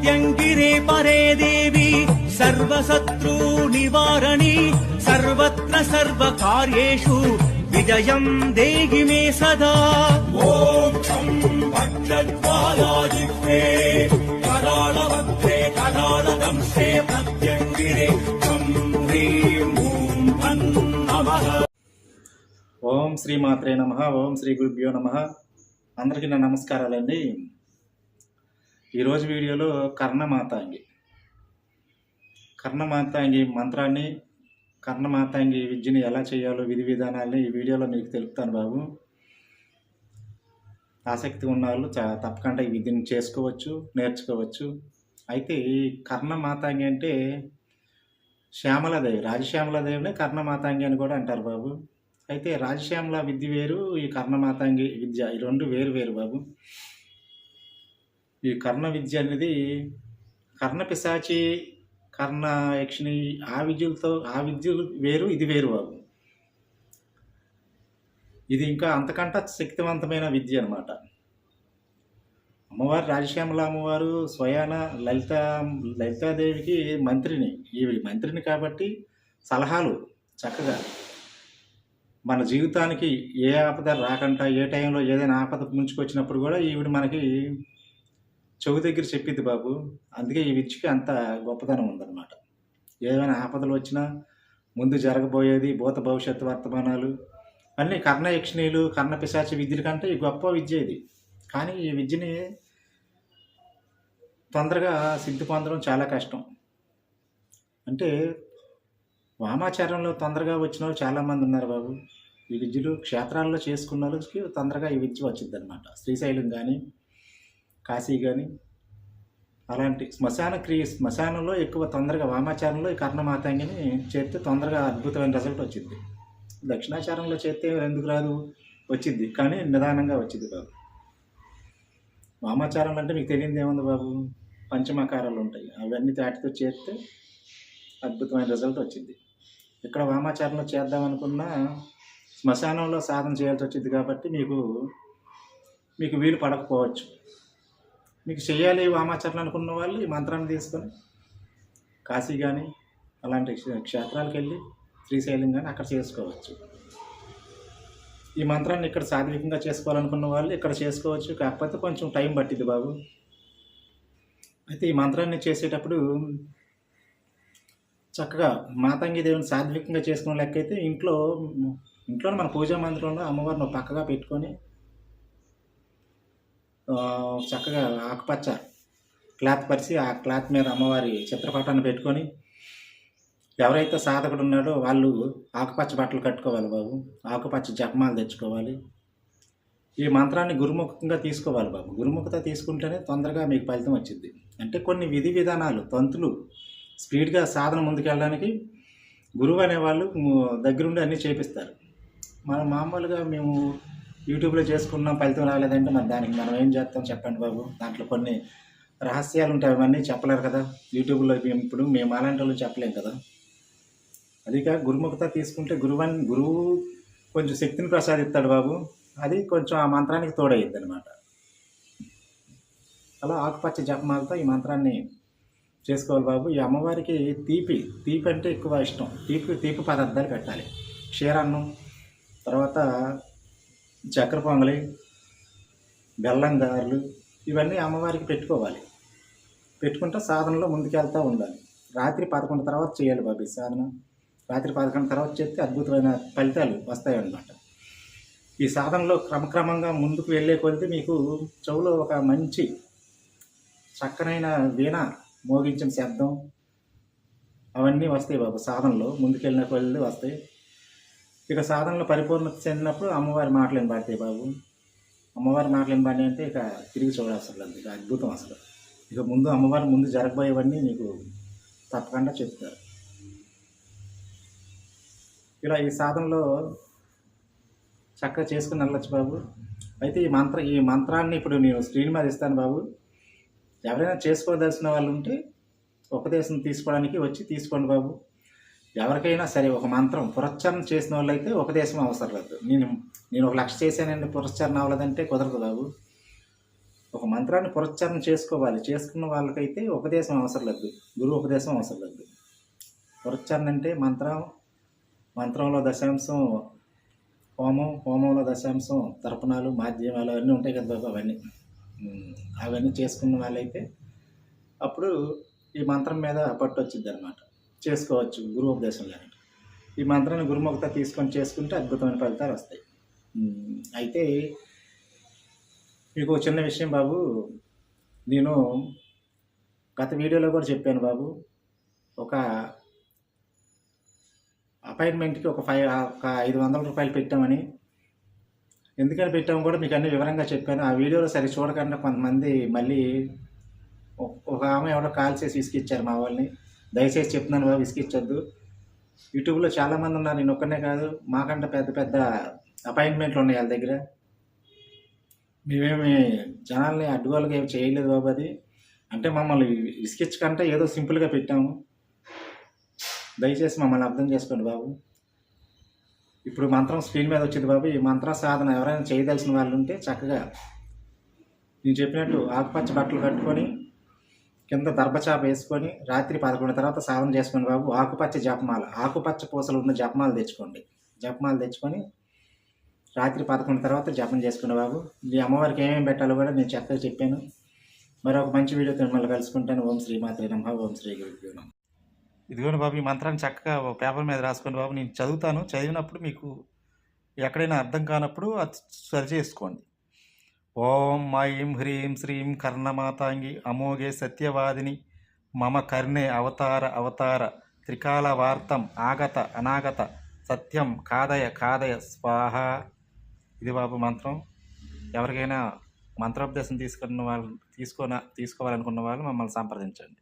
ప్రత్యంగిరే పరే దేవి సర్వశత్రూ నివారణి సర్వత్ర సర్వకార్యేషు విజయం దేహి మే సదా ఓం ఛం భద్రద్వాలాజిహ్వే కరాళవక్త్రే కరాళదంశే ప్రత్యంగిరే ఛం హ్రీం ఓం భన్ నమః ఓం శ్రీ మాత్రే నమ ఓం శ్రీ గురుభ్యో నమ. అందరికీ నా నమస్కారాలండి. ఈరోజు వీడియోలో కర్ణమాతాంగి. కర్ణమాతాంగి మంత్రాన్ని కర్ణమాతాంగి విద్యని ఎలా చేయాలో విధి విధానాల్ని ఈ వీడియోలో మీకు తెలుపుతాను బాబు. ఆసక్తి ఉన్న వాళ్ళు తప్పకుండా ఈ విద్యను చేసుకోవచ్చు నేర్చుకోవచ్చు. అయితే ఈ కర్ణమాతాంగి అంటే శ్యామలాదేవి రాజశ్యామలాదేవినే కర్ణమాతాంగి అని కూడా అంటారు బాబు. అయితే రాజశ్యామల విద్య వేరు ఈ కర్ణమాతాంగి విద్య ఈ రెండు వేరు వేరు బాబు. ఈ కర్ణ విద్య అనేది కర్ణ పిశాచి కర్ణ యక్షిణి ఆ విద్యలతో ఆ విద్యలు వేరు ఇది వేరు వారు ఇది ఇంకా అంతకంటే శక్తివంతమైన విద్య అనమాట అమ్మవారు రాజశ్యామల అమ్మవారు స్వయాన లలిత లలితాదేవికి మంత్రిని ఈవి మంత్రిని కాబట్టి సలహాలు చక్కగా. మన జీవితానికి ఏ ఆపద రాకుండా ఏ టైంలో ఏదైనా ఆపద ముంచుకొచ్చినప్పుడు కూడా ఈవిడ మనకి చెవు దగ్గర చెప్పింది బాబు. అందుకే ఈ విద్యకి అంత గొప్పతనం ఉందన్నమాట. ఏమైనా ఆపదలు వచ్చినా ముందు జరగబోయేది భూత భవిష్యత్తు వర్తమానాలు. అన్నీ కర్ణ కర్ణ పిశాచి విద్యల కంటే గొప్ప విద్య ఇది. కానీ ఈ విద్యని తొందరగా సిద్ధి పొందడం చాలా కష్టం. అంటే వామాచారంలో తొందరగా వచ్చిన వాళ్ళు చాలామంది ఉన్నారు బాబు. ఈ విద్యలు క్షేత్రాల్లో చేసుకున్న వాళ్ళకి తొందరగా ఈ విద్య వచ్చిందనమాట శ్రీశైలం కానీ కాశీ కానీ అలాంటి శ్మశాన క్రియ శ్మశానంలో ఎక్కువ తొందరగా వామాచారంలో ఈ కర్ణమాతంగిని చేస్తే తొందరగా అద్భుతమైన రిజల్ట్ వచ్చింది. దక్షిణాచారంలో చేస్తే ఎందుకు రాదు? వచ్చింది. కానీ నిదానంగా వచ్చింది బాబు వామాచారంలో అంటే మీకు తెలియదు ఏముంది బాబు? పంచమాకారాలు ఉంటాయి. అవన్నీ వాటితో చేస్తే అద్భుతమైన రిజల్ట్ వచ్చింది. ఇక్కడ వామాచారంలో చేద్దాం అనుకున్నా శ్మశానంలో సాధన చేయాల్సి వచ్చింది కాబట్టి మీకు మీకు వీలు పడకపోవచ్చు. మీకు చేయాలి వామాచరణ అనుకున్న వాళ్ళు ఈ మంత్రాన్ని తీసుకొని కాశీ కానీ అలాంటి క్షేత్రాలకు వెళ్ళి శ్రీశైలం కానీ అక్కడ చేసుకోవచ్చు. ఈ మంత్రాన్ని ఇక్కడ సాత్వికంగా చేసుకోవాలనుకున్న వాళ్ళు ఇక్కడ చేసుకోవచ్చు. కాకపోతే కొంచెం టైం పట్టింది బాబు. అయితే ఈ మంత్రాన్ని చేసేటప్పుడు చక్కగా మాతంగి దేవుని సాత్వికంగా చేసుకునే లెక్క అయితే ఇంట్లో ఇంట్లో మన పూజా మందిరంలో అమ్మవారిని పక్కగా పెట్టుకొని చక్కగా ఆకుపచ్చ క్లాత్ పరిచి ఆ క్లాత్ మీద అమ్మవారి చిత్రపటాన్ని పెట్టుకొని ఎవరైతే సాధకుడు ఉన్నాడో వాళ్ళు ఆకుపచ్చ బట్టలు కట్టుకోవాలి బాబు ఆకుపచ్చ జపమాలు తెచ్చుకోవాలి. ఈ మంత్రాన్ని గురుముఖంగా తీసుకోవాలి బాబు. గురుముఖత తీసుకుంటేనే తొందరగా మీకు ఫలితం వచ్చింది. అంటే కొన్ని విధి విధానాలు తంతులు స్పీడ్గా సాధన ముందుకెళ్ళడానికి గురువు అనేవాళ్ళు దగ్గరుండి అన్నీ చేపిస్తారు. మనం మామూలుగా మేము యూట్యూబ్లో చేసుకున్నాం ఫలితం రాలేదంటే మరి దానికి మనం ఏం చేస్తాం చెప్పండి బాబు? దాంట్లో కొన్ని రహస్యాలు ఉంటాయి అవన్నీ చెప్పలేరు కదా. యూట్యూబ్లో మేము ఇప్పుడు మేము అలాంటి వాళ్ళు చెప్పలేం కదా. అదిగా గురుముఖత తీసుకుంటే గురువాన్ని గురువు కొంచెం శక్తిని ప్రసాదిస్తాడు బాబు. అది కొంచెం ఆ మంత్రానికి తోడయ్యిద్ది అనమాట అలా ఆకుపచ్చ జపమాలతో ఈ మంత్రాన్ని చేసుకోవాలి బాబు. ఈ అమ్మవారికి తీపి తీపి అంటే ఎక్కువ ఇష్టం. తీపి తీపి పదార్థాలు పెట్టాలి. క్షీరాన్నం తర్వాత చక్కెర పొంగలి బెల్లం గారెలు ఇవన్నీ అమ్మవారికి పెట్టుకోవాలి. పెట్టుకుంటే సాధనలో ముందుకెళ్తూ ఉండాలి. రాత్రి పదకొండు తర్వాత చేయాలి బాబు ఈ సాధన. రాత్రి పదకొండు తర్వాత చేస్తే అద్భుతమైన ఫలితాలు వస్తాయి అన్నమాట ఈ సాధనలో క్రమక్రమంగా ముందుకు వెళ్ళే కొద్దీ మీకు చెవులో ఒక మంచి చక్కనైన వీణ మోగించిన శబ్దం అవన్నీ వస్తాయి బాబు సాధనలో ముందుకెళ్ళిన కొద్దీ వస్తాయి. ఇక సాధనలో పరిపూర్ణత చెందినప్పుడు అమ్మవారి మాటలు పాడతాయి బాబు. అమ్మవారి మాటలు పాడి అంటే ఇక తిరిగి చూడాల్సిన లేదు ఇక అద్భుతం అసలు. ఇక ముందు అమ్మవారి ముందు జరగబోయేవన్నీ నీకు తప్పకుండా చెప్తారు. ఇలా ఈ సాధనలో చక్కగా చేసుకుని వెళ్ళొచ్చు బాబు. అయితే ఈ మంత్ర ఈ మంత్రాన్ని ఇప్పుడు నేను స్క్రీన్ మీద ఇస్తాను బాబు. ఎవరైనా చేసుకోదలసిన వాళ్ళు ఉంటే ఉపదేశం తీసుకోవడానికి వచ్చి తీసుకోండి బాబు. ఎవరికైనా సరే ఒక మంత్రం పురస్చరణ చేసిన వాళ్ళైతే ఉపదేశం అవసరం లేదు. నేను నేను ఒక లక్ష చేశానండి పురస్చరణ అవ్వలేదంటే కుదరదు బాబు. ఒక మంత్రాన్ని పురస్చరణ చేసుకోవాలి. చేసుకున్న వాళ్ళకైతే ఉపదేశం అవసరం లేదు. గురువు ఉపదేశం అవసరం లేదు. పురస్చరణ అంటే మంత్రం మంత్రంలో దశాంశం హోమం హోమంలో దశాంశం తర్పణాలు మాధ్యమాలు అవన్నీ ఉంటాయి కదా బాబు అవన్నీ. అవన్నీ చేసుకున్న వాళ్ళైతే అప్పుడు ఈ మంత్రం మీద పట్టు వచ్చింది అనమాట చేసుకోవచ్చు గురువు ఉపదేశం లేకుండా ఈ మంత్రాన్ని గురుముఖత తీసుకొని చేసుకుంటే అద్భుతమైన ఫలితాలు వస్తాయి. అయితే మీకు చిన్న విషయం బాబు. నేను గత వీడియోలో కూడా చెప్పాను బాబు. ఒక అపాయింట్మెంట్కి ఒక ఫైవ్ ఒక ఐదు వందల రూపాయలు పెట్టామని. ఎందుకని పెట్టాము కూడా మీకు అన్ని వివరంగా చెప్పాను. ఆ వీడియోలో సరి చూడకుండా కొంతమంది మళ్ళీ ఒక- ఆమె ఎవడో కాల్ చేసి విసిగిచ్చారు మా వాళ్ళని. దయచేసి చెప్తున్నాను బాబు విసిగిచ్చొద్దు యూట్యూబ్లో చాలామంది ఉన్నారు నేను ఒక్కనే కాదు. మాకంటే పెద్ద పెద్ద అపాయింట్మెంట్లు ఉన్నాయి వాళ్ళ దగ్గర. మేమేమి జనాల్ని అడ్డుగోలుగా ఏమి చేయలేదు బాబు అది. అంటే మమ్మల్ని ఇసుకిచ్చకంటే ఏదో సింపుల్గా పెట్టాము. దయచేసి మమ్మల్ని అర్థం చేసుకోండి బాబు. ఇప్పుడు మంత్రం స్క్రీన్ మీద వచ్చింది బాబు. ఈ మంత్ర సాధన ఎవరైనా చేయదలసిన వాళ్ళు ఉంటే చక్కగా నేను చెప్పినట్టు ఆకుపచ్చ బట్టలు కట్టుకొని కింద దర్భచాప వేసుకొని రాత్రి పదకొండు తర్వాత సాధన చేసుకొని బాబు. ఆకుపచ్చ జపమాల. ఆకుపచ్చ పూసలు ఉన్న జపమాలు తెచ్చుకోండి. జపమాలు తెచ్చుకొని రాత్రి పదకొండు తర్వాత జపం చేసుకునే బాబు. ఈ అమ్మవారికి ఏమేమి పెట్టాలో కూడా నేను చక్కగా చెప్పాను. మరొక మంచి వీడియోతో మిమ్మల్ని కలుసుకుంటాను. ఓం శ్రీ మాత్రే నమ. ఓం శ్రీ గురు నమ. ఇదిగోండి బాబు ఈ మంత్రాన్ని చక్కగా పేపర్ మీద రాసుకోండి బాబు. నేను చదువుతాను. చదివినప్పుడు మీకు ఎక్కడైనా అర్థం కానప్పుడు అది సరి చేసుకోండి. ఓం ఐం హ్రీం శ్రీం కర్ణమాతాంగి అమోఘే సత్యవాదిని. మమ కర్ణే అవతార అవతార త్రికాల వార్తం ఆగత అనాగత సత్యం కాదయ కాదయ స్వాహ. ఇది బాబు మంత్రం. ఎవరికైనా మంత్రోపదేశం తీసుకున్న వాళ్ళు తీసుకోన తీసుకోవాలనుకున్న వాళ్ళు మమ్మల్ని సంప్రదించండి.